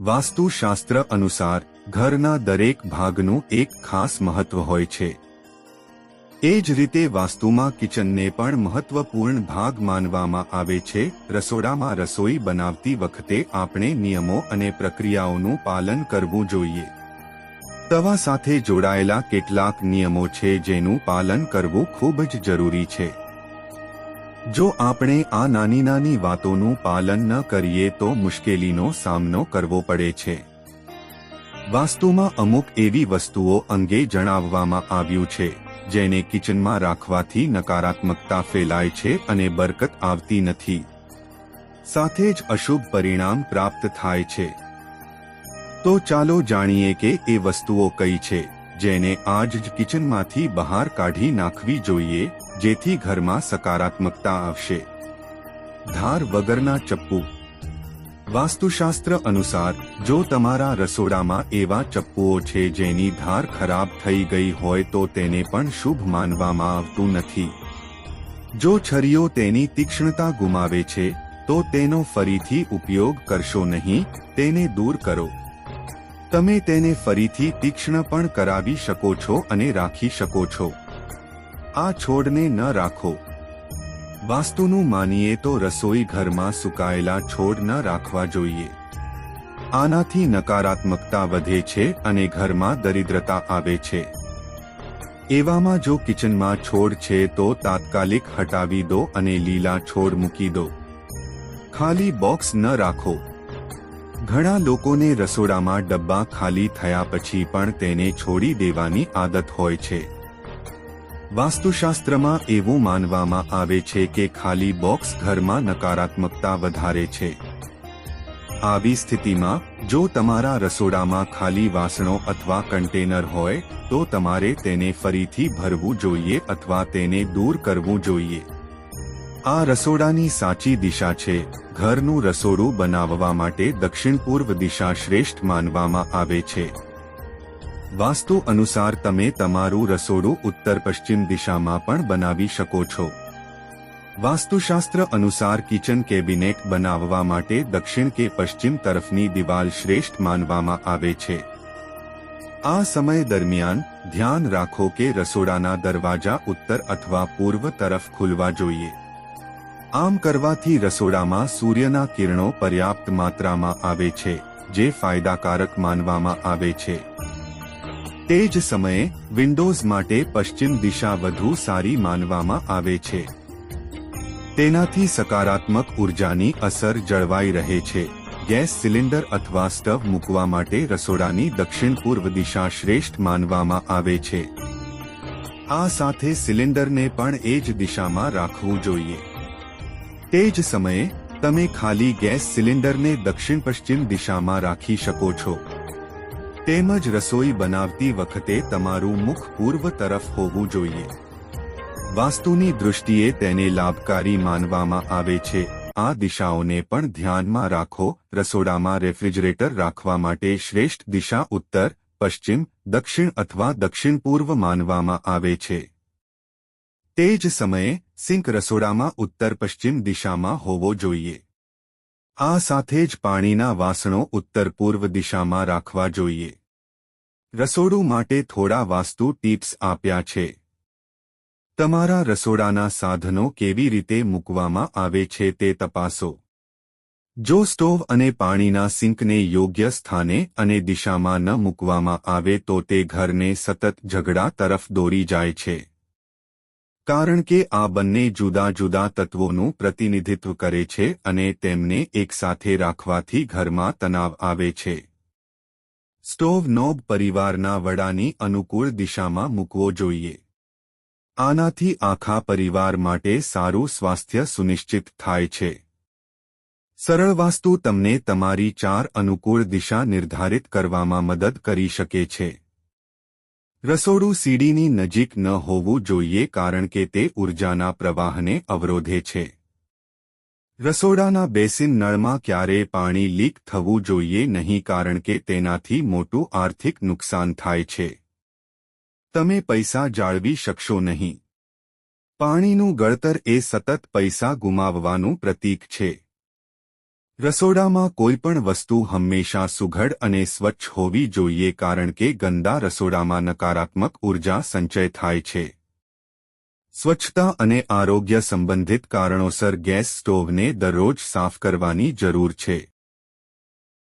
વાસ્તુશાસ્ત્ર અનુસાર ઘરના દરેક ભાગનું એક ખાસ મહત્વ હોય છે. એ જ રીતે વાસ્તુમાં કિચનને પણ મહત્વપૂર્ણ ભાગ માનવામાં આવે છે. રસોડામાં રસોઈ બનાવતી વખતે આપણે નિયમો અને પ્રક્રિયાઓનું પાલન કરવું જોઈએ. તવા સાથે જોડાયેલા કેટલાક નિયમો છે જેનું પાલન કરવું ખૂબ જ જરૂરી છે. જો આપણે આ નાની નાની વાતોનું પાલન ન કરીએ તો મુશ્કેલીનો સામનો કરવો પડે છે. વાસ્તુમાં અમુક એવી વસ્તુઓ અંગે જણાવવામાં આવ્યું છે, જેને કિચનમાં રાખવાથી નકારાત્મકતા ફેલાય છે અને બરકત આવતી નથી. સાથે જ અશુભ પરિણામ પ્રાપ્ત થાય છે. તો ચાલો જાણીએ કે એ વસ્તુઓ કઈ છે. જેને આજ જ કિચનમાંથી બહાર કાઢી નાખવી જોઈએ, જેથી ઘરમાં સકારાત્મકતા આવશે. ધાર વગરના ચપ્પુ. વાસ્તુશાસ્ત્ર અનુસાર, જો તમારા રસોડામાં એવા ચપ્પુઓ છે જેની ધાર ખરાબ થઈ ગઈ હોય તો તેને પણ શુભ માનવામાં આવતું નથી. જો છરીઓ તેની તીક્ષ્ણતા ગુમાવે છે, તો તેનો ફરીથી ઉપયોગ કરશો નહીં, તેને દૂર કરો. તમે તેને ફરીથી તીક્ષ્ણ પણ કરાવી શકો છો અને રાખી શકો છો. આ છોડને ન રાખો. વાસ્તુનું માનીએ તો રસોઈ ઘરમાં સુકાયેલા છોડ ન રાખવા જોઈએ. આનાથી નકારાત્મકતા વધે છે અને ઘરમાં દરિદ્રતા આવે છે. એવામાં જો કિચનમાં છોડ છે તો તાત્કાલિક હટાવી દો અને લીલા છોડ મૂકી દો. ખાલી બોક્સ ન રાખો. ઘણા લોકોને રસોડામાં ડબ્બા ખાલી થયા પછી પણ તેને છોડી દેવાની આદત હોય છે. વાસ્તુશાસ્ત્રમાં એવું માનવામાં આવે છે કે ખાલી બોક્સ ઘરમાં નકારાત્મકતા વધારે છે. આવી સ્થિતિમાં, જો તમારા રસોડામાં ખાલી વાસણો અથવા કન્ટેનર હોય, તો તમારે તેને ફરીથી ભરવું જોઈએ અથવા તેને દૂર કરવું જોઈએ. આ રસોડાની સાચી દિશા છે. ઘરનું રસોડું બનાવવા માટે દક્ષિણ પૂર્વ દિશા શ્રેષ્ઠ માનવામાં આવે છે. વાસ્તુ અનુસાર તમે તમારું રસોડું ઉત્તર પશ્ચિમ દિશામાં પણ બનાવી શકો છો. વાસ્તુશાસ્ત્ર અનુસાર કિચન કેબિનેટ બનાવવા માટે દક્ષિણ કે પશ્ચિમ તરફની દિવાલ શ્રેષ્ઠ માનવામાં આવે છે. આ સમય દરમિયાન ધ્યાન રાખો કે રસોડાના દરવાજા ઉત્તર અથવા પૂર્વ તરફ ખુલવા જોઈએ. આમ કરવાથી રસોડામાં સૂર્યના કિરણો પર્યાપ્ત માત્રામાં આવે છે, જે ફાયદાકારક માનવામાં આવે છે. તે જ સમયે, વિન્ડોઝ માટે પશ્ચિમ દિશા વધુ સારી માનવામાં આવે છે. તેનાથી સકારાત્મક ઉર્જાની અસર જળવાઈ રહે છે. ગેસ સિલિન્ડર અથવા સ્ટવ મૂકવા માટે રસોડાની દક્ષિણ પૂર્વ દિશા શ્રેષ્ઠ માનવામાં આવે છે. આ સાથે સિલિન્ડરને પણ એ જ દિશામાં રાખવું જોઈએ. તે જ સમયે, તમે ખાલી ગેસ સિલિન્ડરને દક્ષિણ પશ્ચિમ દિશામાં રાખી શકો છો. તેમજ રસોઈ બનાવતી વખતે તમારું મુખ પૂર્વ તરફ હોવું જોઈએ. વાસ્તુની દૃષ્ટિએ તેને લાભકારી માનવામાં આવે છે. આ દિશાઓને પણ ધ્યાનમાં રાખો. રસોડામાં રેફ્રિજરેટર રાખવા માટે શ્રેષ્ઠ દિશા ઉત્તર, પશ્ચિમ, દક્ષિણ અથવા દક્ષિણ પૂર્વ માનવામાં આવે છે. તે જ સમયે સિંક રસોડામાં ઉત્તર પશ્ચિમ દિશામાં હોવો જોઈએ. આ સાથે જ પાણીના વાસણો ઉત્તર પૂર્વ દિશામાં રાખવા જોઈએ. રસોડું માટે થોડા વાસ્તુ ટિપ્સ આપ્યા છે. તમારા રસોડાના સાધનો કેવી રીતે મૂકવામાં આવે છે તે તપાસો. જો સ્ટોવ અને પાણીના સિંકને યોગ્ય સ્થાને અને દિશામાં ન મૂકવામાં આવે તો તે ઘરને સતત ઝઘડા તરફ દોરી જાય છે. કારણ કે આ બંને જુદા જુદા તત્વોનું પ્રતિનિધિત્વ કરે છે અને તેમને એકસાથે રાખવાથી ઘરમાં તણાવ આવે છે. સ્ટોવ નોબ પરિવારના વડાની અનુકૂળ દિશામાં મૂકવો જોઈએ. આનાથી આખા પરિવાર માટે સારું સ્વાસ્થ્ય સુનિશ્ચિત થાય છે. સરળ વાસ્તુ તમને તમારી ચાર અનુકૂળ દિશા નિર્ધારિત કરવામાં મદદ કરી શકે છે. રસોડું સીડીની નજીક ન હોવું જોઈએ કારણ કે તે ઉર્જાના પ્રવાહને અવરોધે છે. રસોડાના બેસિન નળમાં ક્યારેય પાણી લીક થવું જોઈએ નહીં કારણ કે તેનાથી મોટું આર્થિક નુકસાન થાય છે. તમે પૈસા જાળવી શકશો નહીં. પાણીનું ગળતર એ સતત પૈસા ગુમાવવાનું પ્રતીક છે. રસોડામાં કોઈ પણ વસ્તુ હંમેશા સુઘડ અને સ્વચ્છ હોવી જોઈએ કારણ કે ગંદા રસોડામાં નકારાત્મક ઊર્જા સંચય થાય છે. સ્વચ્છતા અને આરોગ્ય સંબંધિત કારણોસર ગેસ સ્ટોવને દરરોજ સાફ કરવાની જરૂર છે.